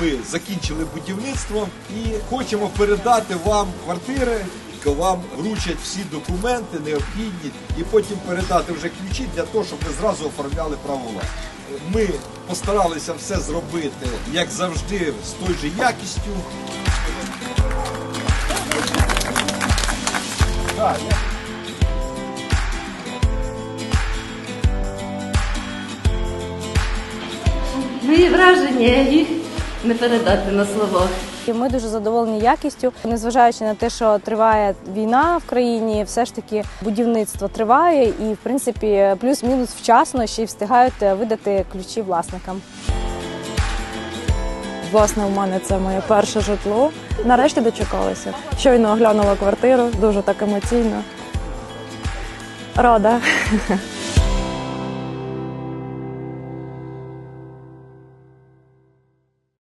ми закінчили будівництво і хочемо передати вам квартири. Вам вручать всі документи необхідні, і потім передати вже ключі для того, щоб ви зразу оформляли право власності. Ми постаралися все зробити, як завжди, з той же якістю. Мої враження не передати на словах. І Ми дуже задоволені якістю, незважаючи на те, що триває війна в країні, все ж таки будівництво триває і, в принципі, плюс-мінус вчасно ще й встигають видати ключі власникам. Власне, у мене це моє перше житло. Нарешті дочекалася. Щойно оглянула квартиру, дуже так емоційно. Рада.